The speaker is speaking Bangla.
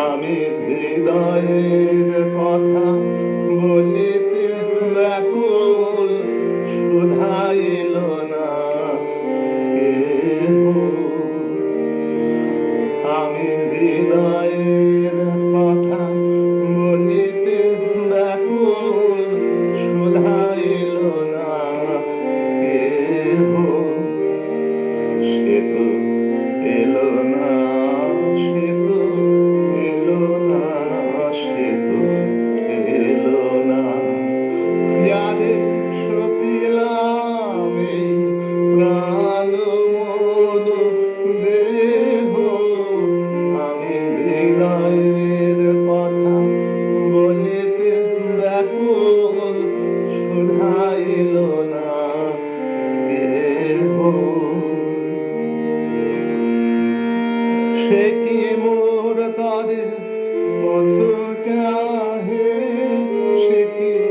আমি হৃদয়ে এলো না সে মোর দ্বারে পথ চাহে? সে কি